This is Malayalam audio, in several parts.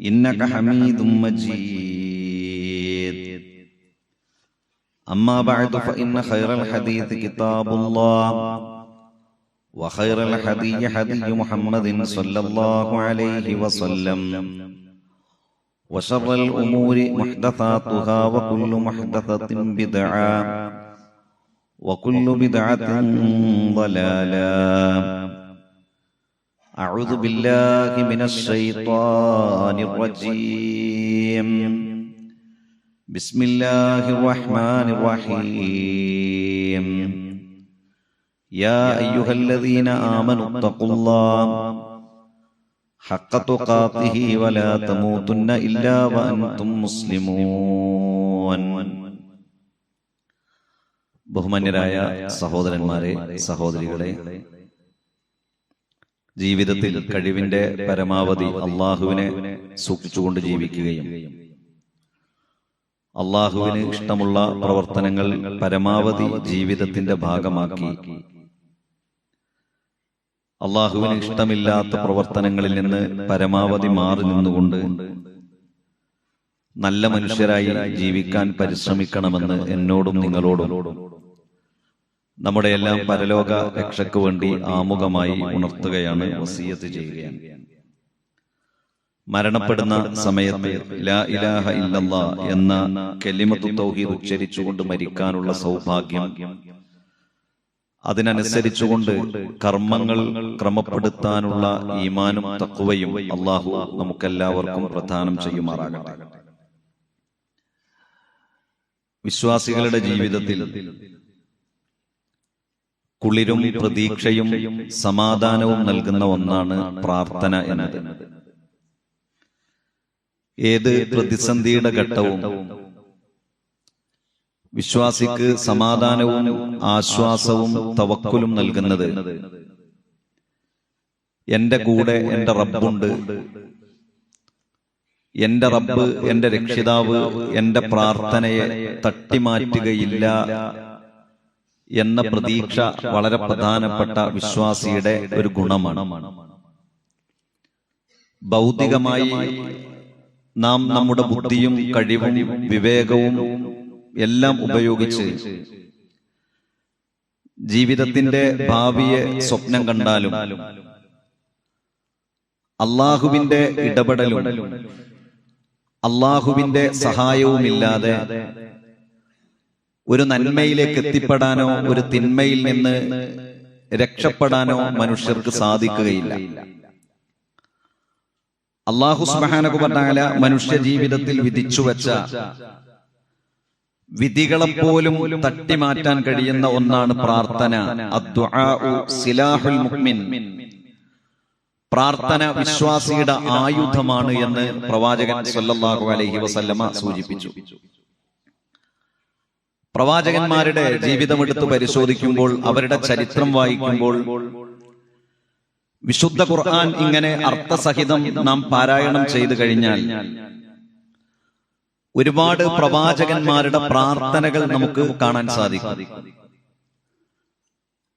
إنك حميد مجيد. أما بعد فإن خير الحديث كتاب الله. وخير الحدي حدي محمد صلى الله عليه وسلم. وشر الأمور محدثاتها وكل محدثة بدعة. وكل بدعة ضلالة. أعوذ بالله من الشيطان الرجيم بسم الله الرحمن الرحيم يا أيها الذين آمنوا اتقوا الله حق تقاته ولا تموتن إلا وأنتم مسلمون ബഹുമാന്യരായ സഹോദരന്മാരെ സഹോദരികളെ ജീവിതത്തിൽ കഴിവിന്റെ പരമാവധി അള്ളാഹുവിനെ സൂക്ഷിച്ചുകൊണ്ട് ജീവിക്കുകയും അള്ളാഹുവിന് ഇഷ്ടമുള്ള പ്രവർത്തനങ്ങൾ പരമാവധി ജീവിതത്തിന്റെ ഭാഗമാക്കി. അള്ളാഹുവിന് ഇഷ്ടമില്ലാത്ത പ്രവർത്തനങ്ങളിൽ നിന്ന് പരമാവധി മാറി നിന്നുകൊണ്ട് നല്ല മനുഷ്യരായി ജീവിക്കാൻ പരിശ്രമിക്കണമെന്ന് എന്നോടും നിങ്ങളോടും നമ്മുടെ എല്ലാം പരലോക രക്ഷയ്ക്ക് വേണ്ടി ആമുഖമായി ഉണർത്തുകയാണ് വസീയത്ത് ചെയ്യുകയാണ്. മരണപ്പെടുന്ന സമയത്ത് ലാ ഇലാഹ ഇല്ലല്ലാ എന്ന കെല്ലിമത്തു തൗഹീദ് ഉച്ചരിച്ചുകൊണ്ട് മരിക്കാനുള്ള സൗഭാഗ്യം അതിനനുസരിച്ചുകൊണ്ട് കർമ്മങ്ങൾ ക്രമപ്പെടുത്താനുള്ള ഈമാനും തക്കുവയും അള്ളാഹു നമുക്കെല്ലാവർക്കും പ്രദാനം ചെയ്യുമാറാകട്ടെ. വിശ്വാസികളുടെ ജീവിതത്തിൽ കുളിരും പ്രതീക്ഷയും സമാധാനവും നൽകുന്ന ഒന്നാണ് പ്രാർത്ഥന എന്നത്. ഏത് പ്രതിസന്ധിയുടെ ഘട്ടവും വിശ്വാസിക്ക് സമാധാനവും ആശ്വാസവും തവക്കുലും നൽകുന്നത് എന്റെ കൂടെ എന്റെ റബ്ബുണ്ട്. എന്റെ റബ്ബ് എന്റെ രക്ഷിതാവ് എന്റെ പ്രാർത്ഥനയെ തട്ടിമാറ്റുകയില്ല. എന്ന പ്രതീക്ഷ വളരെ പ്രധാനപ്പെട്ട വിശ്വാസിയുടെ ഒരു ഗുണമാണ്. ഭൗതികമായി നാം നമ്മുടെ ബുദ്ധിയും കഴിവും വിവേകവും എല്ലാം ഉപയോഗിച്ച് ജീവിതത്തിന്റെ ഭാവിയെ സ്വപ്നം കണ്ടാലും അള്ളാഹുവിന്റെ ഇടപെടലും അള്ളാഹുവിന്റെ സഹായവുമില്ലാതെ ഒരു നന്മയിലേക്ക് എത്തിപ്പെടാനോ ഒരു തിന്മയിൽ നിന്ന് രക്ഷപ്പെടാനോ മനുഷ്യർക്ക് സാധിക്കുകയില്ല. അള്ളാഹു സുബാനകുബാല മനുഷ്യ ജീവിതത്തിൽ വിധിച്ചു വെച്ച വിധികളെപ്പോലും തട്ടിമാറ്റാൻ കഴിയുന്ന ഒന്നാണ് പ്രാർത്ഥന. സിലാഹുൽ പ്രാർത്ഥന വിശ്വാസിയുടെ ആയുധമാണ് എന്ന് പ്രവാചകൻ സല്ലല്ലാഹു അലൈഹി വസല്ലമ സൂചിപ്പിച്ചു. പ്രവാചകന്മാരുടെ ജീവിതമെടുത്ത് പരിശോധിക്കുമ്പോൾ അവരുടെ ചരിത്രം വായിക്കുമ്പോൾ വിശുദ്ധ ഖുർആൻ ഇങ്ങനെ അർത്ഥസഹിതം നാം പാരായണം ചെയ്തു കഴിഞ്ഞാൽ ഒരുപാട് പ്രവാചകന്മാരുടെ പ്രാർത്ഥനകൾ നമുക്ക് കാണാൻ സാധിക്കും.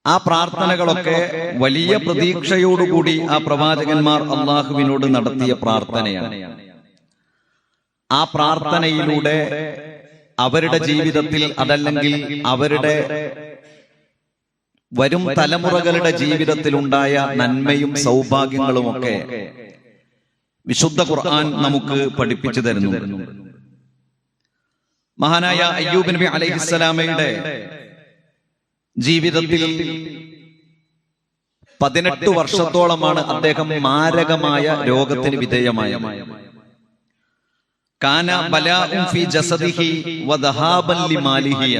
ആ പ്രാർത്ഥനകളൊക്കെ വലിയ പ്രതീക്ഷയോടുകൂടി ആ പ്രവാചകന്മാർ അള്ളാഹുവിനോട് നടത്തിയ പ്രാർത്ഥനയാണ്. ആ പ്രാർത്ഥനയിലൂടെ അവരുടെ ജീവിതത്തിൽ അതല്ലെങ്കിൽ അവരുടെ വരും തലമുറകളുടെ ജീവിതത്തിൽ ഉണ്ടായ നന്മയും സൗഭാഗ്യങ്ങളും ഒക്കെ വിശുദ്ധ ഖുർആൻ നമുക്ക് പഠിപ്പിച്ചു തരുന്നു. മഹാനായ അയ്യൂബ് നബി അലൈഹിസ്സലാമയുടെ ജീവിതത്തിൽ പതിനെട്ട് വർഷത്തോളമാണ് അദ്ദേഹം മാരകമായ രോഗത്തിന് വിധേയമായത്. കാന ഫി ജസദിഹി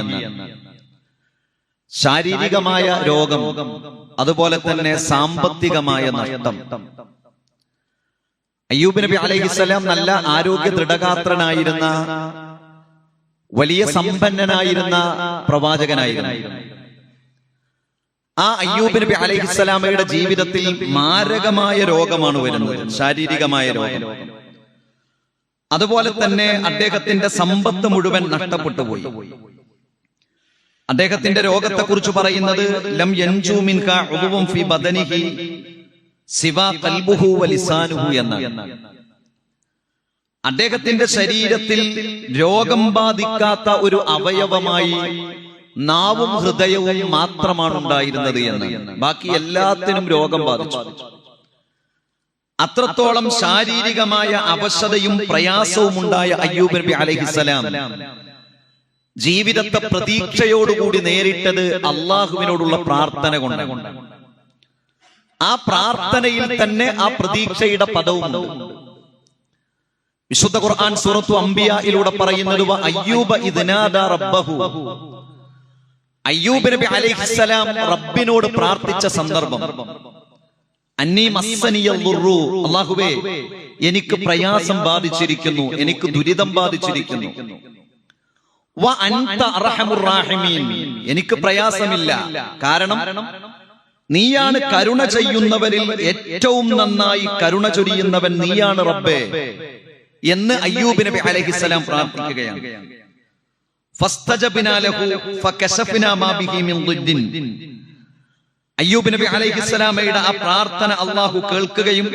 എന്ന്. ശാരീരികമായ രോഗം അതുപോലെ തന്നെ സാമ്പത്തികമായ നഷ്ടം. അയ്യൂബ് നബി അലൈഹിസ്സലാം നല്ല ആരോഗ്യ ദൃഢഗാത്രനായിരുന്ന വലിയ സമ്പന്നനായിരുന്ന പ്രവാചകനായിരുന്നു. ആ അയ്യൂബ് നബി അലൈഹിസ്സലാമയുടെ ജീവിതത്തിൽ മാരകമായ രോഗമാണ് വരുന്നത് ശാരീരികമായ രോഗം. അതുപോലെ തന്നെ അദ്ദേഹത്തിന്റെ സമ്പത്ത് മുഴുവൻ നഷ്ടപ്പെട്ടു പോയി. അദ്ദേഹത്തിന്റെ രോഗത്തെ കുറിച്ച് പറയുന്നത് ലം യൻജു മിൻക ഉദുവും ഫി ബദനിഹി സിവ കൽബുഹു വലിസാനുഹു എന്നാണ്. അദ്ദേഹത്തിന്റെ ശരീരത്തിൽ രോഗം ബാധിക്കാത്ത ഒരു അവയവമായി നാവും ഹൃദയവും മാത്രമാണ് ഉണ്ടായിരുന്നത് എന്ന് ബാക്കി എല്ലാത്തിനും രോഗം ബാധിച്ചു. അത്രത്തോളം ശാരീരികമായ അവശതയും പ്രയാസവും ഉണ്ടായ അയ്യൂബ് നബി അലൈഹിസ്സലാം ജീവിതത്തെ പ്രതീക്ഷയോടുകൂടി നേരിട്ടത് അള്ളാഹുവിനോടുള്ള പ്രാർത്ഥന കൊണ്ട് ആ പ്രാർത്ഥനയിൽ തന്നെ ആ പ്രതീക്ഷയുടെ പദവും വിശുദ്ധ ഖുർആൻ സൂറത്തു അംബിയയിലൂടെ പറയുന്നത് അയ്യൂബ ഇദ്നാദ റബ്ബഹു. അയ്യൂബ് നബി അലൈഹിസ്സലാം റബ്ബിനോട് പ്രാർത്ഥിച്ച സന്ദർഭം. അല്ലാഹുവേ എനിക്ക് പ്രയാസം ബാധിച്ചിരിക്കുന്നു എനിക്ക് ദുരിതം ബാധിച്ചിരിക്കുന്നു. എനിക്ക് പ്രയാസമില്ല. കാരണം നീയാണ് കരുണ ചെയ്യുന്നവരിൽ ഏറ്റവും നന്നായി കരുണ ചൊരിയുന്നവൻ നീയാണ് റബ്ബേ. എന്ന് അയ്യൂബ് നബി അലൈഹിസ്സലാം പ്രാർത്ഥിക്കുകയാണ്. ഫസ്തജബിനാലഹു ഫകശഫിനാ മാ ബിഹി മിൻ. അയ്യൂബ് നബി അലൈഹിസ്സലാമയുടെ ആ പ്രാർത്ഥന അള്ളാഹു കേൾക്കുകയും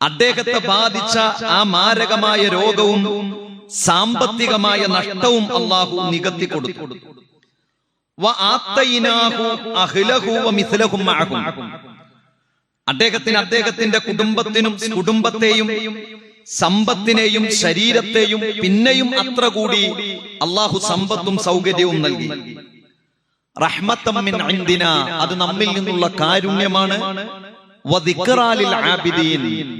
അദ്ദേഹത്തെ ബാധിച്ച ആ മാരകമായ രോഗവും സാമ്പത്തികമായ നഷ്ടവും അള്ളാഹു നികത്തി കൊടുത്തു. അദ്ദേഹത്തിന് അദ്ദേഹത്തിന്റെ കുടുംബത്തിനും കുടുംബത്തെയും സമ്പത്തിനെയും ശരീരത്തെയും പിന്നെയും അത്ര കൂടി അള്ളാഹു സമ്പത്തും സൗകര്യവും നൽകി. അത് നമ്മിൽ നിന്നുള്ള കാരുണ്യമാണ്.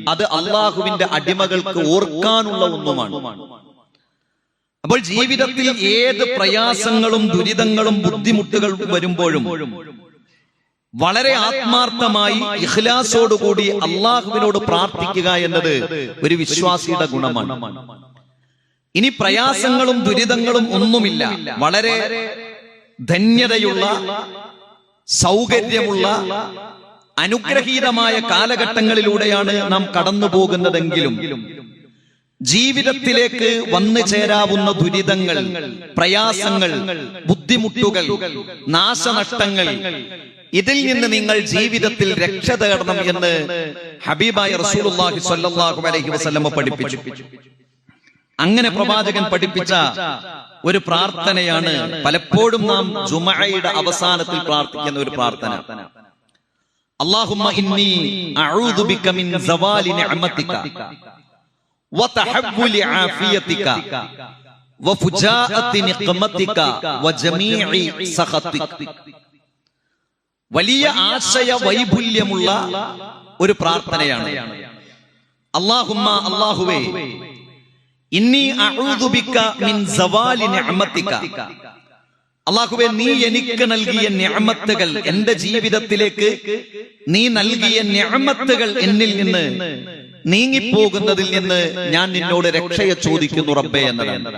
അത് അള്ളാഹുവിന്റെ അടിമകൾക്ക് ഓർക്കാനുള്ള ഒന്നുമാണ്. അപ്പോൾ ജീവിതത്തിൽ ഏത് പ്രയാസങ്ങളും ദുരിതങ്ങളും ബുദ്ധിമുട്ടുകളും വരുമ്പോഴും വളരെ ആത്മാർത്ഥമായി ഇഖ്ലാസോടുകൂടി അള്ളാഹുവിനോട് പ്രാർത്ഥിക്കുക എന്നത് ഒരു വിശ്വാസിയുടെ ഗുണമാണ്. ഇനി പ്രയാസങ്ങളും ദുരിതങ്ങളും ഒന്നുമില്ല. വളരെ ധന്യതയുള്ള സൗകര്യമുള്ള അനുഗ്രഹീതമായ കാലഘട്ടങ്ങളിലൂടെയാണ് നാം കടന്നു പോകുന്നതെങ്കിലും ജീവിതത്തിലേക്ക് വന്നു ചേരാവുന്ന ദുരിതങ്ങൾ പ്രയാസങ്ങൾ ബുദ്ധിമുട്ടുകൾ നാശനഷ്ടങ്ങൾ ഇതിൽ നിന്ന് നിങ്ങൾ ജീവിതത്തിൽ രക്ഷ തേടണം എന്ന് ഹബീബായ റസൂലുള്ളാഹി സ്വല്ലല്ലാഹു അലൈഹി പഠിപ്പിച്ചു. അങ്ങനെ പ്രവാചകൻ പഠിപ്പിച്ച ഒരു പ്രാർത്ഥനയാണ്. പലപ്പോഴും നാം ജുമയുടെ അവസാനത്തിൽ പ്രാർത്ഥിക്കുന്ന ഒരു പ്രാർത്ഥന. വലിയ ആശയ വൈപുല്യമുള്ള ഒരു പ്രാർത്ഥനയാണ്. അള്ളാഹുമ്മ അള്ളാഹുവേ ഇന്നി മിൻ സവാലി അള്ളാഹുവെ നീ എനിക്ക് നൽകിയ ഞാമത്തുകൾ എന്റെ ജീവിതത്തിലേക്ക് നീ നൽകിയ ഞാമത്തുകൾ എന്നിൽ നിന്ന് നീങ്ങിപ്പോകുന്നതിൽ നിന്ന് ഞാൻ നിന്നോട് രക്ഷയെ ചോദിക്കുന്നു റബ്ബേ എന്നതാണ്.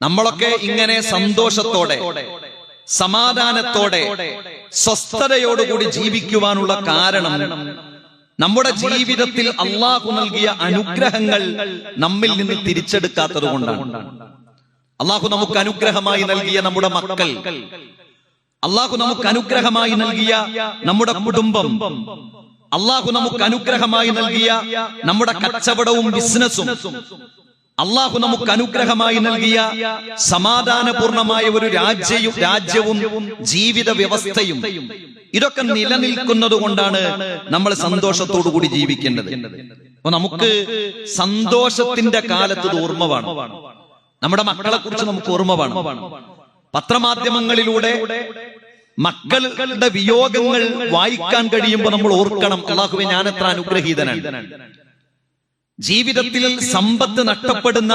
നമ്മളൊക്കെ ഇങ്ങനെ സന്തോഷത്തോടെ സമാധാനത്തോടെ സ്വസ്ഥതയോടുകൂടി ജീവിക്കുവാനുള്ള കാരണം നമ്മുടെ ജീവിതത്തിൽ അള്ളാഹു നൽകിയ അനുഗ്രഹങ്ങൾ നമ്മിൽ നിന്ന് തിരിച്ചെടുക്കാത്തത് കൊണ്ടാണ് അള്ളാഹു നമുക്ക് അനുഗ്രഹമായി നൽകിയ നമ്മുടെ മക്കൾ. അള്ളാഹു നമുക്ക് അനുഗ്രഹമായി നൽകിയ നമ്മുടെ കുടുംബം. അള്ളാഹു നമുക്ക് അനുഗ്രഹമായി നൽകിയ നമ്മുടെ കച്ചവടവും ബിസിനസ്സും. അള്ളാഹു നമുക്ക് അനുഗ്രഹമായി നൽകിയ സമാധാനപൂർണമായ ഒരു രാജ്യവും രാജ്യവും ജീവിത വ്യവസ്ഥയും. ഇതൊക്കെ നിലനിൽക്കുന്നത് കൊണ്ടാണ് നമ്മൾ സന്തോഷത്തോടു കൂടി ജീവിക്കേണ്ടത്. അപ്പൊ നമുക്ക് സന്തോഷത്തിന്റെ കാലത്ത് ഓർമ്മ വേണം. നമ്മുടെ മക്കളെ കുറിച്ച് നമുക്ക് ഓർമ്മ വേണം. പത്രമാധ്യമങ്ങളിലൂടെ മക്കളുടെ വിയോഗങ്ങൾ വായിക്കാൻ കഴിയുമ്പോൾ നമ്മൾ ഓർക്കണം അള്ളാഹുവെ ഞാൻ എത്ര അനുഗ്രഹീതനാണ്. ജീവിതത്തിൽ സമ്പത്ത് നഷ്ടപ്പെടുന്ന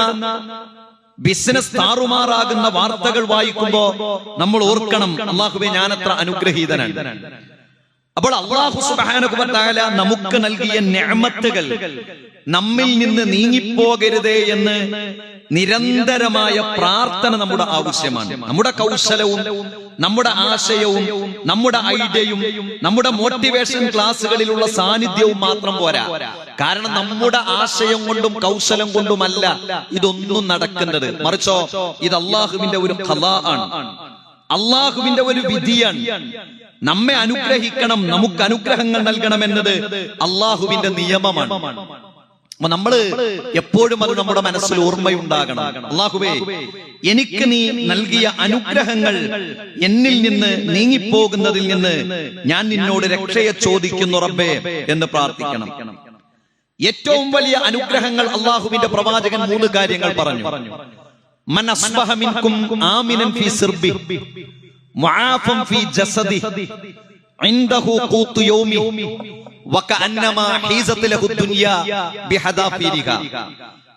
ബിസിനസ് താറുമാറാകുന്ന വാർത്തകൾ വായിക്കുമ്പോ നമ്മൾ ഓർക്കണം അള്ളാഹുബെ ഞാനത്ര അനുഗ്രഹീതനാണ്. അപ്പോൾ അള്ളാഹു വ നമുക്ക് നൽകിയ നിഅമത്തുകൾ നമ്മിൽ നിന്ന് നീങ്ങിപ്പോകരുതേ എന്ന് നിരന്തരമായ പ്രാർത്ഥന നമ്മുടെ ആവശ്യമാണ്. നമ്മുടെ കൗശലവും നമ്മുടെ ആശയവും നമ്മുടെ ഐഡിയയും നമ്മുടെ മോട്ടിവേഷൻ ക്ലാസ്സുകളിലുള്ള സാന്നിധ്യവും മാത്രം പോരാ. കാരണം നമ്മുടെ ആശയം കൊണ്ടും കൗശലം കൊണ്ടുമല്ല ഇതൊന്നും നടക്കുന്നത്. മറിച്ചോ ഇത് അള്ളാഹുവിന്റെ ഒരു കഥ ആണ്. അള്ളാഹുവിന്റെ ഒരു വിധിയാണ്. നമ്മെ അനുഗ്രഹിക്കണം നമുക്ക് അനുഗ്രഹങ്ങൾ നൽകണം എന്നത് അള്ളാഹുവിന്റെ നിയമമാണ്. അപ്പൊ നമ്മൾ എപ്പോഴും അത് നമ്മുടെ മനസ്സിൽ ഓർമ്മയുണ്ടാകണം. അള്ളാഹുവേ എനിക്ക് നീ നൽകിയ അനുഗ്രഹങ്ങൾ എന്നിൽ നിന്ന് നീങ്ങിപ്പോകുന്നതിൽ നിന്ന് ഞാൻ നിന്നോട് രക്ഷയെ ചോദിക്കുന്നു റബ്ബേ എന്ന് പ്രാർത്ഥിക്കണം. ഏറ്റവും വലിയ അനുഗ്രഹങ്ങൾ അള്ളാഹുവിന്റെ പ്രവാചകൻ മൂന്ന് കാര്യങ്ങൾ പറഞ്ഞു.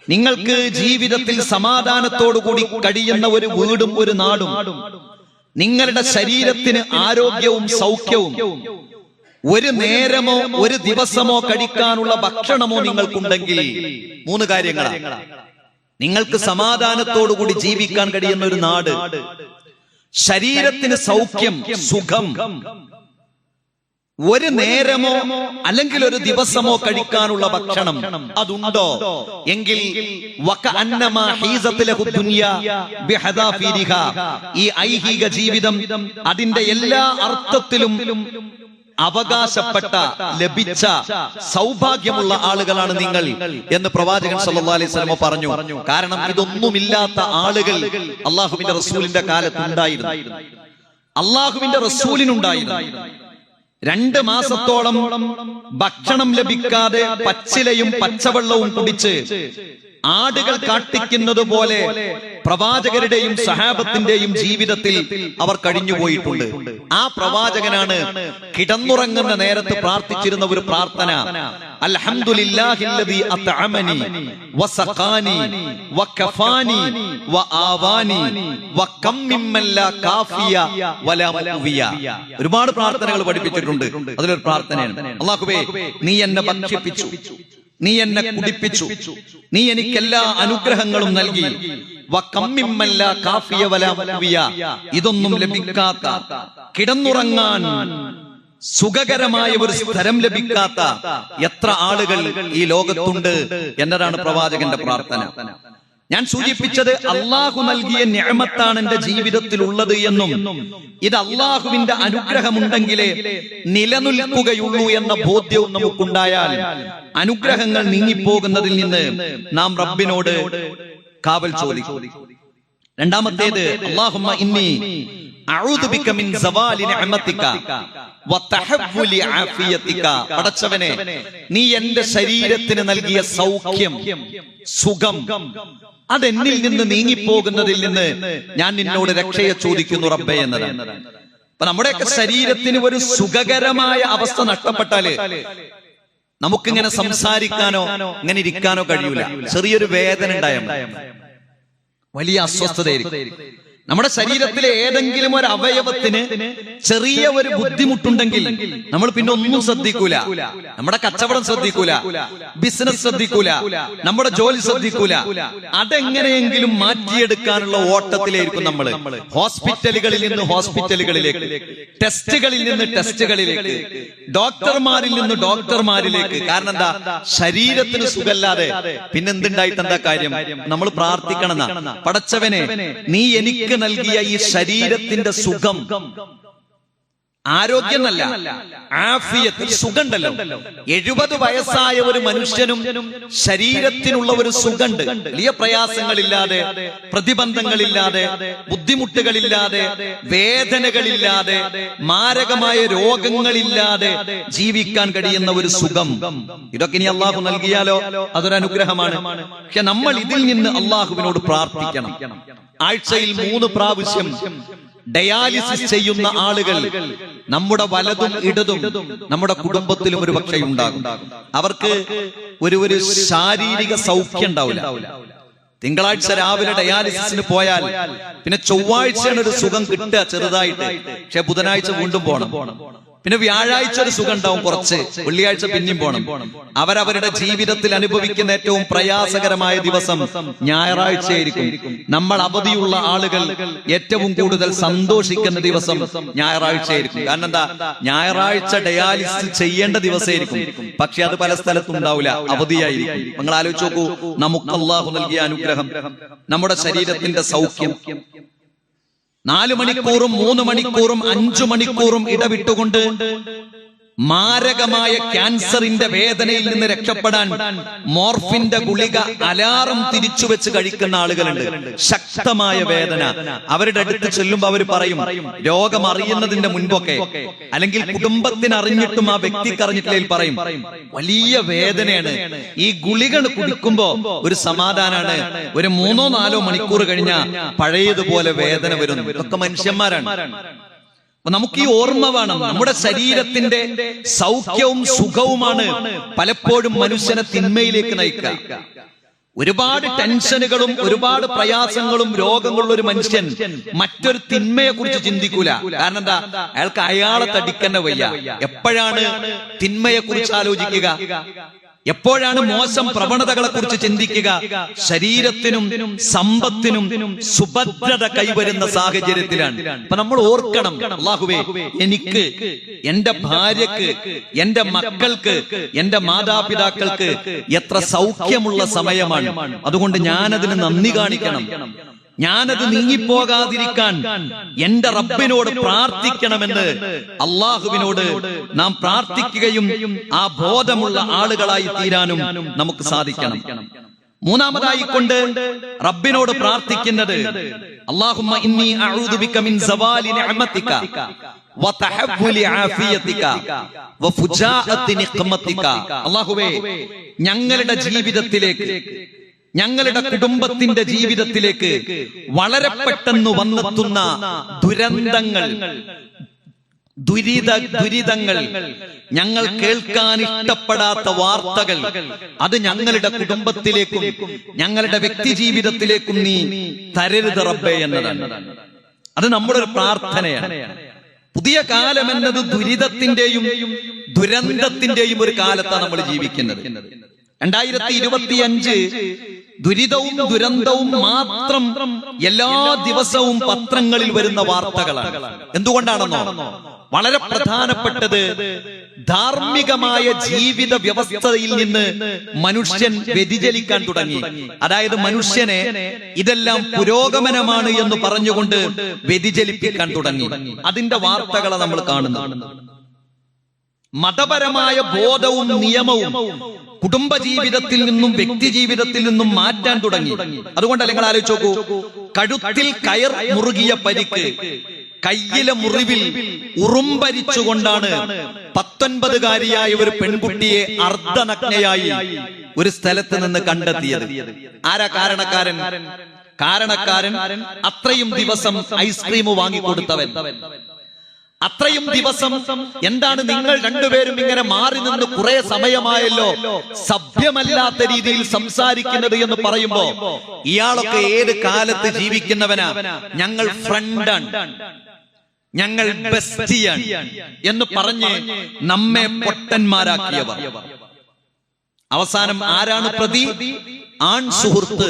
നിങ്ങൾക്ക് ജീവിതത്തിൽ സമാധാനത്തോടു കൂടി കഴിയുന്ന ഒരു വീടും ഒരു നാടും നിങ്ങളുടെ ശരീരത്തിന് ആരോഗ്യവും സൗഖ്യവും ഒരു നേരമോ ഒരു ദിവസമോ കഴിക്കാനുള്ള ഭക്ഷണമോ നിങ്ങൾക്കുണ്ടെങ്കിൽ മൂന്ന് കാര്യങ്ങളാണ് നിങ്ങൾക്ക് സമാധാനത്തോടുകൂടി ജീവിക്കാൻ കഴിയുന്ന ഒരു നാട്. ശരീരത്തിന് സൗഖ്യം സുഖം ഒരു നേരമോ അല്ലെങ്കിൽ ഒരു ദിവസമോ കഴിക്കാനുള്ള ഭക്ഷണം അതുണ്ടോ? എങ്കിൽ. ഈ ഐഹിക ജീവിതം അതിന്റെ എല്ലാ അർത്ഥത്തിലും അവകാശപ്പെട്ട ലഭിച്ച സൗഭാഗ്യമുള്ള ആളുകളാണ് നിങ്ങൾ എന്ന് പ്രവാചകൻ സല്ലല്ലാഹു അലൈഹി പറഞ്ഞു. കാരണം ഇതൊന്നുമില്ലാത്ത ആളുകൾ അള്ളാഹുവിന്റെ റസൂലിന്റെ കാലത്ത് ഉണ്ടായിരുന്നു. അള്ളാഹുവിന്റെ റസൂലിനുണ്ടായിരുന്നു. രണ്ട് മാസത്തോളം ഭക്ഷണം ലഭിക്കാതെ പച്ചിലയും പച്ചവെള്ളവും കുടിച്ച് ആടുകൾ കാട്ടിക്കുന്നത് പോലെ പ്രവാചകരുടെയും സഹാബത്തിന്റെയും ജീവിതത്തിൽ അവർ കഴിഞ്ഞുപോയിട്ടുണ്ട്. ആ പ്രവാചകനാണ് കിടന്നുറങ്ങുന്ന നേരത്ത് പ്രാർത്ഥിച്ചിരുന്ന ഒരു പ്രാർത്ഥന. ഒരുപാട് പ്രാർത്ഥനകൾ പഠിപ്പിച്ചിട്ടുണ്ട്. അതിലൊരു പ്രാർത്ഥനയാണ്. അള്ളാഹുബേ നീ എന്നെ ഭക്ഷിപ്പിച്ചു. നീ എന്നെ കുടിപ്പിച്ചു. നീ എനിക്ക് എല്ലാ അനുഗ്രഹങ്ങളും നൽകി. ഇതൊന്നും ലഭിക്കാത്ത കിടന്നുറങ്ങാൻ സുഖകരമായ ഒരു സ്ഥലം ലഭിക്കാത്ത എത്ര ആളുകൾ ഈ ലോകത്തുണ്ട് എന്നതാണ് പ്രവാചകന്റെ പ്രാർത്ഥന. ഞാൻ സൂചിപ്പിച്ചത് അള്ളാഹു നൽകിയ ഞാമത്താണ് എന്റെ ജീവിതത്തിൽ ഉള്ളത് എന്നും ഇത് അള്ളാഹുവിന്റെ അനുഗ്രഹമുണ്ടെങ്കിലേ നിലനിൽക്കുകയുള്ളൂ എന്ന ബോധ്യവും നമുക്കുണ്ടായാൽ അനുഗ്രഹങ്ങൾ നീങ്ങിപ്പോകുന്നതിൽ നിന്ന് നാം റബ്ബിനോട് കാവൽ ചോദിക്കും. രണ്ടാമത്തേത് അള്ളാഹുമ്മ ഇന്നി പടച്ചവനെ നീ എന്റെ ശരീരത്തിന് നൽകിയ സൗഖ്യം സുഖം അതെന്നിൽ നിന്ന് നീങ്ങിപ്പോകുന്നതിൽ നിന്ന് ഞാൻ നിന്നോട് രക്ഷയെ ചോദിക്കുന്നു റബ്ബേ എന്നതാണ്. അപ്പൊ നമ്മുടെയൊക്കെ ശരീരത്തിന് ഒരു സുഖകരമായ അവസ്ഥ നഷ്ടപ്പെട്ടാൽ നമുക്കിങ്ങനെ സംസാരിക്കാനോ ഇങ്ങനെ ഇരിക്കാനോ കഴിയൂല. ചെറിയൊരു വേദന ഉണ്ടായ വലിയ അസ്വസ്ഥതയായിരിക്കും. നമ്മുടെ ശരീരത്തിലെ ഏതെങ്കിലും ഒരു അവയവത്തിന് ചെറിയ ഒരു ബുദ്ധിമുട്ടുണ്ടെങ്കിൽ നമ്മൾ പിന്നെ ഒന്നും ശ്രദ്ധിക്കൂല. നമ്മുടെ കച്ചവടം ശ്രദ്ധിക്കൂല. ബിസിനസ് ശ്രദ്ധിക്കൂല. നമ്മുടെ ജോലി ശ്രദ്ധിക്കൂല. അതെങ്ങനെയെങ്കിലും മാറ്റിയെടുക്കാനുള്ള ഓട്ടത്തിലായിരിക്കും നമ്മൾ ഹോസ്പിറ്റലുകളിൽ നിന്ന് ഹോസ്പിറ്റലുകളിലേക്ക് ടെസ്റ്റുകളിൽ നിന്ന് ടെസ്റ്റുകളിലേക്ക് ഡോക്ടർമാരിൽ നിന്ന് ഡോക്ടർമാരിലേക്ക്. കാരണം എന്താ? ശരീരത്തിന് സുഖല്ലാതെ പിന്നെന്തുണ്ടായിട്ട് എന്താ കാര്യം? നമ്മൾ പ്രാർത്ഥിക്കണം. പടച്ചവനെ നീ എനിക്ക് നൽകിയ ഈ ശരീരത്തിന്റെ സുഖം. ആരോഗ്യമല്ല ആഫിയത്ത് സുഖണ്ടല്ലോ എഴുപത് വയസ്സായ ഒരു മനുഷ്യനും ശരീരത്തിനുള്ള ഒരു സുഖണ്ട് വലിയ പ്രയാസങ്ങളില്ലാതെ പ്രതിബന്ധങ്ങളില്ലാതെ ബുദ്ധിമുട്ടുകളില്ലാതെ വേദനകളില്ലാതെ മാരകമായ രോഗങ്ങളില്ലാതെ ജീവിക്കാൻ കഴിയുന്ന ഒരു സുഖം. ഇതൊക്കെ ഇനി അള്ളാഹു നൽകിയാലോ? അതൊരു അനുഗ്രഹമാണ്. പക്ഷെ നമ്മൾ ഇതിൽ നിന്ന് അള്ളാഹുവിനോട് പ്രാർത്ഥിക്കണം. ആഴ്ചയിൽ മൂന്ന് പ്രാവശ്യം ഡയാലിസിസ് ചെയ്യുന്ന ആളുകൾ നമ്മുടെ വലതും ഇടതും നമ്മുടെ കുടുംബത്തിലും ഒരു പക്ഷേ ഉണ്ടാകും. അവർക്ക് ഒരു ഒരു ശാരീരിക സൗഖ്യം ഉണ്ടാവില്ല. തിങ്കളാഴ്ച രാവിലെ ഡയാലിസിന് പോയാൽ പിന്നെ ചൊവ്വാഴ്ചയാണ് ഒരു സുഖം കിട്ടുക ചെറുതായിട്ട്. പക്ഷെ ബുധനാഴ്ച വീണ്ടും പോണം. പിന്നെ വ്യാഴാഴ്ച ഒരു സുഖം ഉണ്ടാവും കുറച്ച്. വെള്ളിയാഴ്ച പിന്നെയും പോണം. അവരവരുടെ ജീവിതത്തിൽ അനുഭവിക്കുന്ന ഏറ്റവും പ്രയാസകരമായ ദിവസം ഞായറാഴ്ചയായിരിക്കും. നമ്മൾ അവധിയുള്ള ആളുകൾ ഏറ്റവും കൂടുതൽ സന്തോഷിക്കുന്ന ദിവസം ഞായറാഴ്ചയായിരിക്കും. കാരണം എന്താ? ഞായറാഴ്ച ഡയാലിസിസ് ചെയ്യേണ്ട ദിവസമായിരിക്കും. പക്ഷെ അത് പല സ്ഥലത്തും ഉണ്ടാവില്ല അവധിയായിരിക്കും. നിങ്ങൾ ആലോചിച്ച് നോക്കൂ. നമുക്ക് അള്ളാഹു നൽകിയ അനുഗ്രഹം. നമ്മുടെ ശരീരത്തിന്റെ സൗഖ്യം. നാല് മണിക്കൂറും മൂന്ന് മണിക്കൂറും അഞ്ചു മണിക്കൂറും ഇടവിട്ടുകൊണ്ട് മാരകമായ ക്യാൻസറിന്റെ വേദനയിൽ നിന്ന് രക്ഷപ്പെടാൻ മോർഫിന്റെ ഗുളിക അലാറം തിരിച്ചു വെച്ച് കഴിക്കുന്ന ആളുകളുണ്ട്. ശക്തമായ വേദന. അവരുടെ അടുത്ത് ചെല്ലുമ്പോൾ അവർ പറയും രോഗം അറിയുന്നതിന്റെ മുൻപൊക്കെ അല്ലെങ്കിൽ കുടുംബത്തിന് അറിഞ്ഞിട്ടും ആ വ്യക്തിക്ക് അറിഞ്ഞിട്ടില്ലെങ്കിൽ പറയും. വലിയ വേദനയാണ്. ഈ ഗുളികൾ കുടിക്കുമ്പോ ഒരു സമാധാനാണ്. ഒരു മൂന്നോ നാലോ മണിക്കൂർ കഴിഞ്ഞ പഴയതുപോലെ വേദന വരുന്നു ഇതൊക്കെ മനുഷ്യന്മാരാണ്. അപ്പൊ നമുക്ക് ഈ ഓർമ്മ വേണം. നമ്മുടെ ശരീരത്തിന്റെ സൗഖ്യവും സുഖവുമാണ് പലപ്പോഴും മനുഷ്യനെ തിന്മയിലേക്ക് നയിക്കുക. ഒരുപാട് ടെൻഷനുകളും ഒരുപാട് പ്രയാസങ്ങളും രോഗങ്ങളുള്ള ഒരു മനുഷ്യൻ മറ്റൊരു തിന്മയെ കുറിച്ച് ചിന്തിക്കൂല. കാരണം എന്താ? അയാൾക്ക് അയാളെ തടിക്കന്നെ വയ്യ. എപ്പോഴാണ് തിന്മയെ കുറിച്ച് ആലോചിക്കുക? എപ്പോഴാണ് മോശം പ്രവണതകളെ കുറിച്ച് ചിന്തിക്കുക? ശരീരത്തിനും സമ്പത്തിനും സുഭദ്രത കൈവരുന്ന സാഹചര്യത്തിലാണ്. അപ്പൊ നമ്മൾ ഓർക്കണം അള്ളാഹുവേ എനിക്ക് എന്റെ ഭാര്യക്ക് എന്റെ മക്കൾക്ക് എന്റെ മാതാപിതാക്കൾക്ക് എത്ര സൗഖ്യമുള്ള സമയമാണ്. അതുകൊണ്ട് ഞാനതിന് നന്ദി കാണിക്കണം. ഞാനത് നീങ്ങിപ്പോകാതിരിക്കാൻ എന്റെ റബ്ബിനോട് പ്രാർത്ഥിക്കണമെന്ന് അള്ളാഹുവിനോട് നാം പ്രാർത്ഥിക്കുകയും ആ ബോധമുള്ള ആളുകളായി തീരാനും നമുക്ക് സാധിക്കണം. മൂന്നാമതായി കൊണ്ട് റബ്ബിനോട് പ്രാർത്ഥിക്കുന്നത് അള്ളാഹുമ്മ ഇന്നി മിൻ സവാലി നിഅമതിക വതഹവ്വുലി ആഫിയതിക വഫുജാഅത്തി നിഖ്മതിക അള്ളാഹുവേ ഞങ്ങളുടെ ജീവിതത്തിലേക്ക് ഞങ്ങളുടെ കുടുംബത്തിന്റെ ജീവിതത്തിലേക്ക് വളരെ പെട്ടെന്ന് വന്നെത്തുന്ന ദുരന്തങ്ങൾ ദുരിത ദുരിതങ്ങൾ ഞങ്ങൾ കേൾക്കാൻ ഇഷ്ടപ്പെടാത്ത വാർത്തകൾ അത് ഞങ്ങളുടെ കുടുംബത്തിലേക്കും ഞങ്ങളുടെ വ്യക്തി ജീവിതത്തിലേക്കും നീ തരരുത് റബ്ബേ എന്നതാണ്. അത് നമ്മുടെ ഒരു പ്രാർത്ഥനയാണ്. പുതിയ കാലം എന്നത് ദുരിതത്തിന്റെയും ദുരന്തത്തിന്റെയും ഒരു കാലത്താണ് നമ്മൾ ജീവിക്കുന്നത്. രണ്ടായിരത്തി ഇരുപത്തിയഞ്ച് ദുരിതവും ദുരന്തവും മാത്രം എല്ലാ ദിവസവും പത്രങ്ങളിൽ വരുന്ന വാർത്തകളാണ്. എന്തുകൊണ്ടാണെന്നോ? വളരെ പ്രധാനപ്പെട്ടത് ധാർമ്മികമായ ജീവിത വ്യവസ്ഥയിൽ നിന്ന് മനുഷ്യൻ വ്യതിചലിക്കാൻ തുടങ്ങി. അതായത് മനുഷ്യനെ ഇതെല്ലാം പുരോഗമനമാണ് എന്ന് പറഞ്ഞുകൊണ്ട് വ്യതിചലിപ്പിക്കാൻ തുടങ്ങി. അതിന്റെ വാർത്തകളെ നമ്മൾ കാണുന്നു. മതപരമായ ബോധവും നിയമവും കുടുംബജീവിതത്തിൽ നിന്നും വ്യക്തി ജീവിതത്തിൽ നിന്നും മാറ്റാൻ തുടങ്ങി. അതുകൊണ്ടല്ല നിങ്ങൾ ആലോചിച്ച് നോക്കൂ? കഴുത്തിൽ കയർ മുറുകിയ പരിക്ക് കയ്യിലെ മുറിവിൽ ഉറുമ്പരിച്ചുകൊണ്ടാണ് പത്തൊൻപതുകാരിയായ ഒരു പെൺകുട്ടിയെ അർദ്ധനഗ്നയായി ഒരു സ്ഥലത്ത് നിന്ന് കണ്ടെത്തിയത്. ആരാ കാരണക്കാരൻ? കാരണക്കാരൻ അത്രയും ദിവസം ഐസ്ക്രീം വാങ്ങിക്കൊടുത്തവൻ. അത്രയും ദിവസം എന്താണ് നിങ്ങൾ രണ്ടുപേരും ഇങ്ങനെ മാറി നിന്ന് കുറെ സമയമായല്ലോ? സഭ്യമല്ലാത്ത രീതിയിൽ സംസാരിക്കുന്നത് എന്ന് പറയുമ്പോ ഇയാളൊക്കെ ഏത് കാലത്ത് ജീവിക്കുന്നവനാ? ഞങ്ങൾ ഫ്രണ്ടാണ് ഞങ്ങൾ ബെസ്റ്റിയാണ് എന്ന് പറഞ്ഞ് നമ്മെ പൊട്ടന്മാരാക്കിയവർ. അവസാനം ആരാണ് പ്രതി? ആൺ സുഹൃത്ത്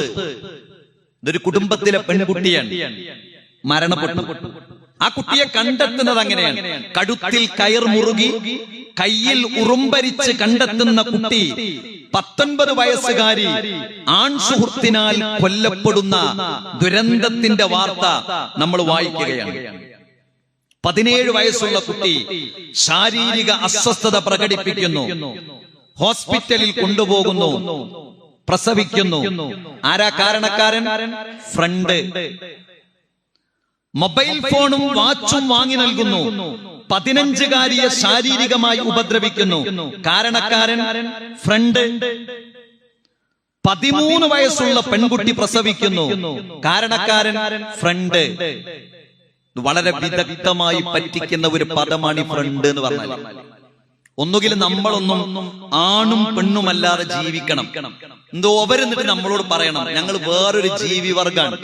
ഇതൊരു കുടുംബത്തിലെ പെൺകുട്ടിയാണ്. മരണപ്പെട്ടു. ആ കുട്ടിയെ കണ്ടെത്തുന്നത് അങ്ങനെയാണ്. കടുത്തിൽ കയർ മുറുകി കയ്യിൽ ഉറുമ്പരിച്ച് കണ്ടെത്തുന്ന കുട്ടി പത്തൊൻപത് വയസ്സുകാരി ആൺ സുഹൃത്തിനാൽ കൊല്ലപ്പെടുന്ന ദുരന്തത്തിന്റെ വാർത്ത നമ്മൾ വായിക്കുകയാണ്. പതിനേഴ് വയസ്സുള്ള കുട്ടി ശാരീരിക അസ്വസ്ഥത പ്രകടിപ്പിക്കുന്നു ഹോസ്പിറ്റലിൽ കൊണ്ടുപോകുന്നു പ്രസവിക്കുന്നു. ആരാ കാരണക്കാരൻ? ഫ്രണ്ട്. മൊബൈൽ ഫോണും വാച്ചും വാങ്ങി നൽകുന്നു. പതിനഞ്ചുകാരിയെ ശാരീരികമായി ഉപദ്രവിക്കുന്നു. കാരണക്കാരൻ ഫ്രണ്ട് പതിമൂന്ന് വയസ്സുള്ള പെൺകുട്ടി പ്രസവിക്കുന്നു. കാരണക്കാരൻ ഫ്രണ്ട്. വളരെ വിദഗ്ധമായി പറ്റിക്കുന്ന ഒരു പദമാണ് ഈ ഫ്രണ്ട് എന്ന് പറഞ്ഞാൽ ഒന്നുകിൽ നമ്മളൊന്നും ആണും പെണ്ണുമല്ലാതെ ജീവിക്കണം. എന്തോ അവരെന്നിട്ട് നമ്മളോട് പറയണം. ഞങ്ങൾ വേറൊരു ജീവി വർഗാണ്.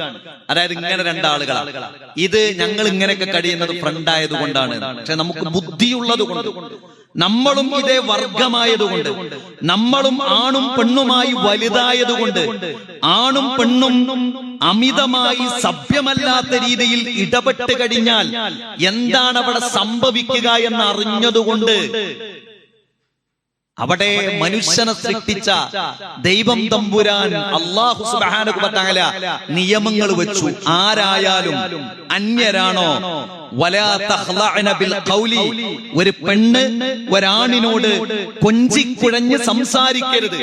അതായത് ഇങ്ങനെ രണ്ടാളുകളാണ്. ഇത് ഞങ്ങൾ ഇങ്ങനെയൊക്കെ കഴിയുന്നത് ഫ്രണ്ടായത് കൊണ്ടാണ് പക്ഷെ നമുക്ക് ബുദ്ധിയുള്ളത് കൊണ്ട് നമ്മളും ഇതേ വർഗമായതുകൊണ്ട് നമ്മളും ആണും പെണ്ണുമായി വലുതായതുകൊണ്ട് ആണും പെണ്ണും അമിതമായി സഭ്യമല്ലാത്ത രീതിയിൽ ഇടപെട്ട് കഴിഞ്ഞാൽ എന്താണ് അവിടെ സംഭവിക്കുക എന്ന് അറിഞ്ഞതുകൊണ്ട് അവിടെ മനുഷ്യനെ സൃഷ്ടിച്ച ദൈവം തമ്പുരാൻ അള്ളാഹു സുബാനുബല നിയമങ്ങൾ വെച്ചു. ആരായാലും അന്യരാണോ? ഒരു പെണ്ണ് ഒരാണിനോട് കൊഞ്ചിക്കുഴഞ്ഞ് സംസാരിക്കരുത്.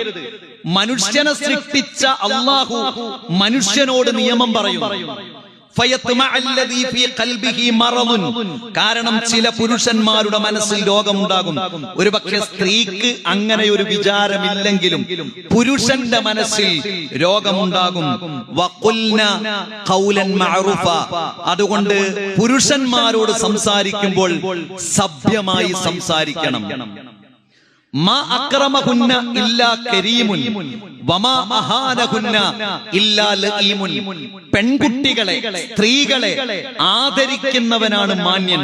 മനുഷ്യനെ സൃഷ്ടിച്ച അള്ളാഹു മനുഷ്യനോട് നിയമം പറയും. കാരണം ചില പുരുഷന്മാരുടെ മനസ്സിൽ രോഗമുണ്ടാകും. ഒരുപക്ഷെ സ്ത്രീക്ക് അങ്ങനെ ഒരു വിചാരമില്ലെങ്കിലും പുരുഷന്റെ മനസ്സിൽ രോഗമുണ്ടാകും. അതുകൊണ്ട് പുരുഷന്മാരോട് സംസാരിക്കുമ്പോൾ സഭ്യമായി സംസാരിക്കണം. പെൺകുട്ടികളെ സ്ത്രീകളെ ആദരിക്കുന്നവനാണ് മാന്യൻ.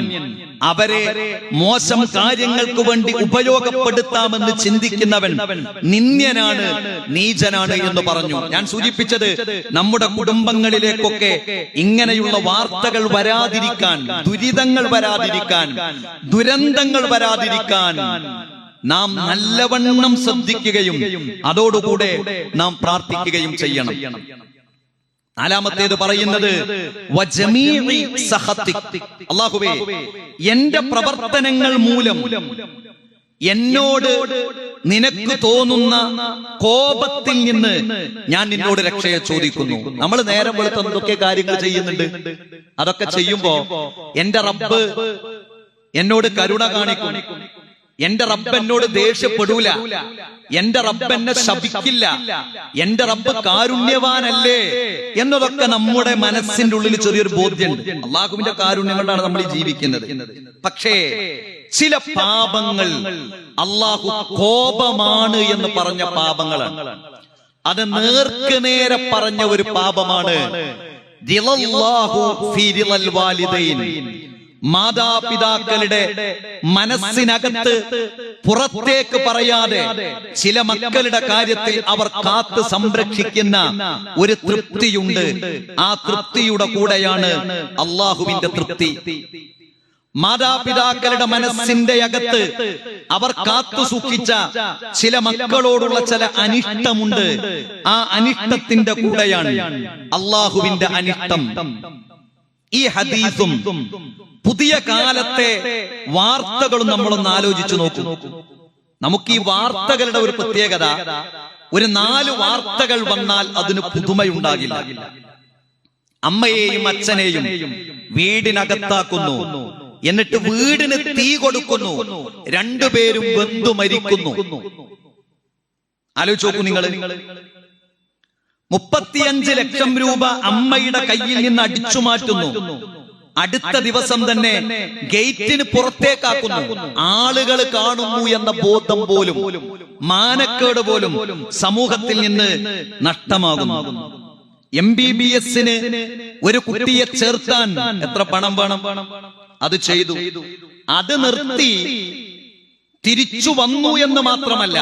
അവരെ മോശം കാര്യങ്ങൾക്ക് വേണ്ടി ഉപയോഗപ്പെടുത്താമെന്ന് ചിന്തിക്കുന്നവൻ നിന്ദ്യനാണ് നീചനാണ് എന്ന് പറഞ്ഞു. ഞാൻ സൂചിപ്പിച്ചത് നമ്മുടെ കുടുംബങ്ങളിലേക്കൊക്കെ ഇങ്ങനെയുള്ള വാർത്തകൾ വരാതിരിക്കാൻ ദുരിതങ്ങൾ വരാതിരിക്കാൻ ദുരന്തങ്ങൾ വരാതിരിക്കാൻ നാം നല്ലവണ്ണം ശ്രദ്ധിക്കുകയും അതോടുകൂടെ നാം പ്രാർത്ഥിക്കുകയും ചെയ്യണം. നാലാമത്തേത് പറയുന്നത്. അല്ലാഹുവേ എന്റെ പ്രവർത്തനങ്ങൾ മൂലം എന്നോട് നിനക്ക് തോന്നുന്ന കോപത്തിൽ നിന്ന് ഞാൻ നിന്നോട് രക്ഷയെ ചോദിക്കുന്നു. നമ്മൾ നേരം വെളുത്ത എന്തൊക്കെ കാര്യങ്ങൾ ചെയ്യുന്നുണ്ട്? അതൊക്കെ ചെയ്യുമ്പോ എന്റെ റബ്ബ് എന്നോട് കരുണ കാണിക്കും. എന്റെ റബ്ബ് എന്നോട് ദേഷ്യപ്പെടൂല. എന്റെ റബ്ബ് എന്നെ ശപിക്കില്ല. എന്റെ റബ്ബ് കാരുണ്യവാനല്ലേ? എന്നതൊക്കെ നമ്മുടെ മനസ്സിന്റെ ഉള്ളിൽ ചെറിയൊരു ബോധ്യമുണ്ട്. അള്ളാഹുവിന്റെ കാരുണ്യം കൊണ്ടാണ് നമ്മൾ ജീവിക്കുന്നത്. പക്ഷേ ചില പാപങ്ങൾ അള്ളാഹു കോപമാണ് എന്ന് പറഞ്ഞ പാപങ്ങളാണ്. അത് നേർക്ക് നേരെ പറഞ്ഞ ഒരു പാപമാണ്. ദിലല്ലാഹു വാലിദൈൻ. മാതാപിതാക്കളുടെ മനസ്സിനകത്ത് പുറത്തേക്ക് പറയാതെ ചില മക്കളുടെ കാര്യത്തിൽ അവർ കാത്ത് സംരക്ഷിക്കുന്ന ഒരു തൃപ്തിയുണ്ട്. ആ തൃപ്തിയുടെ കൂടെയാണ് അള്ളാഹുവിന്റെ തൃപ്തി. മാതാപിതാക്കളുടെ മനസ്സിന്റെ അകത്ത് അവർ കാത്തു സൂക്ഷിച്ച ചില മക്കളോടുള്ള ചില അനിഷ്ടമുണ്ട്. ആ അനിഷ്ടത്തിന്റെ കൂടെയാണ് അള്ളാഹുവിന്റെ അനിഷ്ടം. ഈ ഹദീസും പുതിയ കാലത്തെ വാർത്തകളും നമ്മളൊന്ന് ആലോചിച്ചു നോക്കൂ. നമുക്ക് ഈ വാർത്തകളുടെ ഒരു പ്രത്യേകത ഒരു നാല് വാർത്തകൾ വന്നാൽ അതിന് പുതുമയുണ്ടാകില്ല. അമ്മയെയും അച്ഛനെയും വീടിനകത്താക്കുന്നു. എന്നിട്ട് വീടിന് തീ കൊടുക്കുന്നു. രണ്ടുപേരും വെന്തു മരിക്കുന്നു. ആലോചിച്ച് നോക്കൂ നിങ്ങൾ മുപ്പത്തിയഞ്ച് ലക്ഷം രൂപ അമ്മയുടെ കയ്യിൽ നിന്ന് അടിച്ചു മാറ്റുന്നു. അടുത്ത ദിവസം തന്നെ ഗേറ്റിന് പുറത്തേക്കാക്കുന്നു. ആളുകൾ കാണുന്നു എന്ന ബോധം പോലും. മാനക്കേട് പോലും സമൂഹത്തിൽ നിന്ന് നഷ്ടമാകുന്നു. എം ബി ബി എസിന് ഒരു കുട്ടിയെ ചേർത്താൻ എത്ര പണം വേണം? അത് ചെയ്തു. അത് നിർത്തി തിരിച്ചു വന്നു എന്ന് മാത്രമല്ല.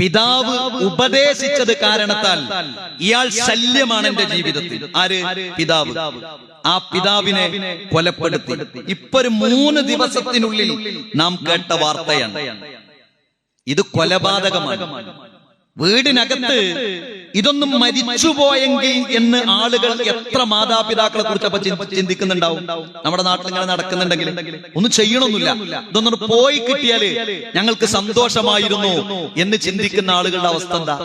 പിതാവ് ഉപദേശിച്ചത് കാരണത്താൽ ഇയാൾ ശല്യമാണ് എന്റെ ജീവിതത്തിൽ. ആര്? പിതാവ്. ആ പിതാവിനെ കൊലപ്പെടുത്തി. ഇപ്പൊ ഒരു മൂന്ന് ദിവസത്തിനുള്ളിൽ നാം കേട്ട വാർത്തയാണ്. ഇത് കൊലപാതകമാണ്. വീടിനകത്ത് ഇതൊന്നും മരിച്ചുപോയെങ്കിൽ എന്ന് ആളുകൾ എത്ര മാതാപിതാക്കളെ കുറിച്ച് അപ്പൊ ചിന്തിക്കുന്നുണ്ടാവും? നമ്മുടെ നാട്ടിൽ ഇങ്ങനെ നടക്കുന്നുണ്ടെങ്കിൽ ഒന്നും ചെയ്യണമെന്നില്ല ഇതൊന്നും പോയി കിട്ടിയാൽ ഞങ്ങൾക്ക് സന്തോഷമായിരുന്നു എന്ന് ചിന്തിക്കുന്ന ആളുകളുടെ അവസ്ഥ എന്താ?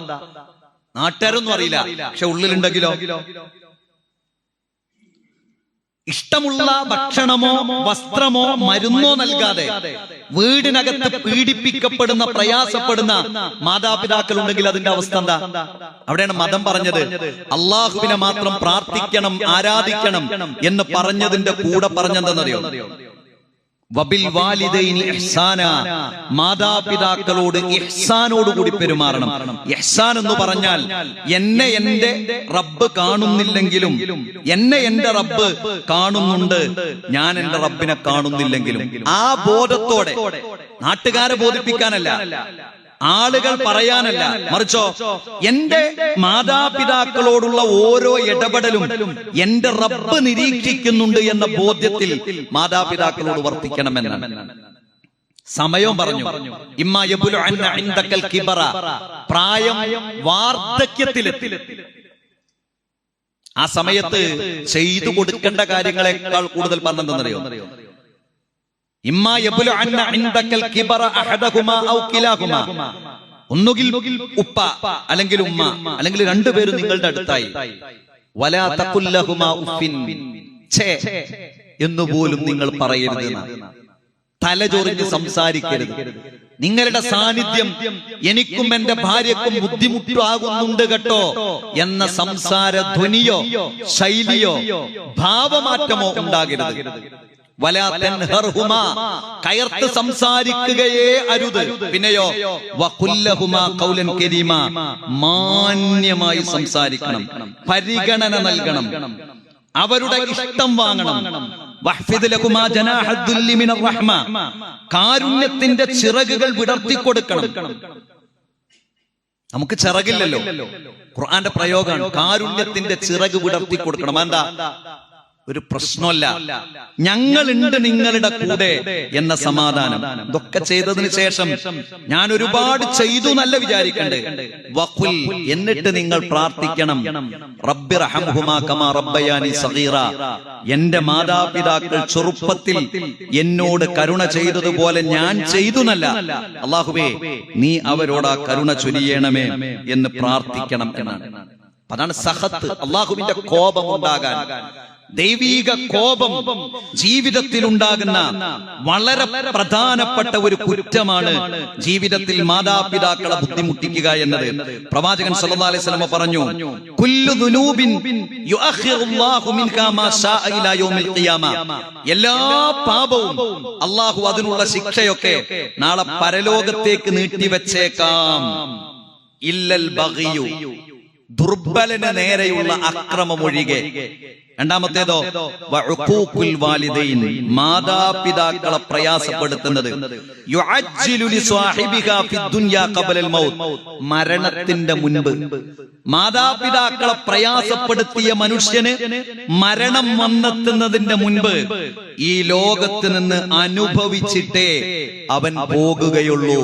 നാട്ടുകാരൊന്നും അറിയില്ല. പക്ഷെ ഉള്ളിലുണ്ടെങ്കിലോ? ഇഷ്ടമുള്ള ഭക്ഷണമോ വസ്ത്രമോ മരുന്നോ നൽകാതെ വീടിനകത്ത് പീഡിപ്പിക്കപ്പെടുന്ന പ്രയാസപ്പെടുന്ന മാതാപിതാക്കൾ ഉണ്ടെങ്കിൽ അതിന്റെ അവസ്ഥ എന്താ? അവിടെയാണ് മതം പറഞ്ഞത്. അള്ളാഹുവിനെ മാത്രം പ്രാർത്ഥിക്കണം ആരാധിക്കണം എന്ന് പറഞ്ഞതിന്റെ കൂടെ പറഞ്ഞെന്തെന്നറിയോ? വബിൽ വാലിദൈനി കൂടി മാതാപിതാക്കളോട് പെരുമാറണം. ഇഹ്സാൻ എന്ന് പറഞ്ഞാൽ എന്നെ എന്റെ റബ്ബ് കാണുന്നില്ലെങ്കിലും എന്നെ എന്റെ റബ്ബ് കാണുന്നുണ്ട് ഞാൻ എന്റെ റബ്ബിനെ കാണുന്നില്ലെങ്കിലും. ആ ബോധത്തോടെ നാട്ടുകാരെ ബോധിപ്പിക്കാനല്ല. ആളുകൾ പറയാനല്ല. മറിച്ചോ എന്റെ മാതാപിതാക്കളോടുള്ള ഓരോ ഇടപെടലും എന്റെ റബ്ബ് നിരീക്ഷിക്കുന്നുണ്ട് എന്ന ബോധ്യത്തിൽ മാതാപിതാക്കളോട് വർത്തിക്കണമെന്നാണ്. സമയവും പറഞ്ഞു. കിബറ. പ്രായം വാർദ്ധക്യത്തിലെത്തി ആ സമയത്ത് ചെയ്തു കൊടുക്കേണ്ട കാര്യങ്ങളെക്കാൾ കൂടുതൽ പറഞ്ഞെന്നറിയോ ഒന്നുകിൽ ഉപ്പ അല്ലെങ്കിൽ ഉമ്മ അല്ലെങ്കിൽ രണ്ടുപേരും നിങ്ങളുടെ അടുത്തായി. ഛേ. എന്നുപോലും നിങ്ങൾ പറയരുത്. തലചൊറിഞ്ഞ് സംസാരിക്കരുത്. നിങ്ങളുടെ സാന്നിധ്യം എനിക്കും എന്റെ ഭാര്യക്കും ബുദ്ധിമുട്ടാകുന്നുണ്ട് കേട്ടോ എന്ന സംസാര ധ്വനിയോ ശൈലിയോ ഭാവമാറ്റമോ ഉണ്ടാകരുത്. കയർത്ത് സംസാരിക്കുകയേ അരുത്. പിന്നെയോ ഖൗലൻ കരീമ മാന്യമായി സംസാരിക്കണം. പരിഗണന നൽകണം. അവരുടെ ഇഷ്ടം വാങ്ങണം. കാരുണ്യത്തിന്റെ ചിറകുകൾ വിടർത്തി കൊടുക്കണം. നമുക്ക് ചിറകില്ലല്ലോ. ഖുർആന്റെ പ്രയോഗമാണ് കാരുണ്യത്തിന്റെ ചിറക് വിടർത്തി കൊടുക്കണം. എന്താ ഒരു പ്രശ്നമല്ല. ഞങ്ങളുണ്ട് നിങ്ങളുടെ കൂടെ എന്ന സമാധാനം. ഇതൊക്കെ ചെയ്തതിന് ശേഷം ഞാൻ ഒരുപാട് ചെയ്തു നല്ല വിചാരിക്കണ്ടേ. വഖുൽ എന്നിട്ട് നിങ്ങൾ പ്രാർത്ഥിക്കണം. റബ്ബി റഹംഹുമാ കമാ റബ്ബയാനി സഗീറ. എന്റെ മാതാപിതാക്കൾ ചെറുപ്പത്തിൽ എന്നോട് കരുണ ചെയ്തതുപോലെ ഞാൻ ചെയ്തു നല്ല അള്ളാഹുവേ നീ അവരോട് ആ കരുണ ചൊരിയണമേ എന്ന് പ്രാർത്ഥിക്കണം എന്നാണ്. അതാണ് സഹത്ത്. അള്ളാഹുവിന്റെ കോപം ഉണ്ടാകാൻ. ദൈവീക കോപം ജീവിതത്തിൽ ഉണ്ടാകുന്ന വളരെ പ്രധാനപ്പെട്ട ഒരു കുറ്റമാണ് ജീവിതത്തിൽ മാതാപിതാക്കളെ ബുദ്ധിമുട്ടിക്കുക എന്നത്. പ്രവാചകൻ സല്ലല്ലാഹു അലൈഹി വസല്ലം പറഞ്ഞു കുല്ലു യുഅഖിറുല്ലാഹു ഇലാ യൗമിൽ എല്ലാ പാപവും അള്ളാഹു അതിനുള്ള ശിക്ഷയൊക്കെ നാളെ പരലോകത്തേക്ക് നീട്ടിവെച്ചേക്കാം. ഇല്ലൽ ബഗിയു ദുർബലന് നേരെയുള്ള അക്രമം ഒഴികെ. രണ്ടാമത്തേതോ മാതാപിതാക്കളെ പ്രയാസപ്പെടുത്തുന്നത്. മരണത്തിന്റെ മുൻപ്. മാതാപിതാക്കളെ പ്രയാസപ്പെടുത്തിയ മനുഷ്യന് മരണം വന്നെത്തുന്നതിന്റെ മുൻപ് ഈ ലോകത്ത് നിന്ന് അനുഭവിച്ചിട്ടേ അവൻ പോകുകയുള്ളൂ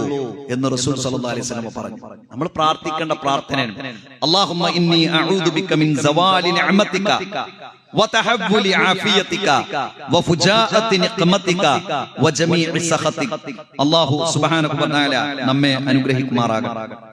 എന്ന് റസൂൽ സല്ലല്ലാഹു അലൈഹി വസല്ലം പറഞ്ഞു. നമ്മൾ പ്രാർത്ഥിക്കേണ്ട പ്രാർത്ഥനയാണ്. അല്ലാഹുമ്മ ഇന്നി അഊദു ബിക മിൻ സവാലി നിഅമതിക وتحول عافيتك وفجاءة نقمتك وجميع سخطك الله سبحانه وتعالى നമ്മെ അനുഗ്രഹിക്കുമാറാകട്ടെ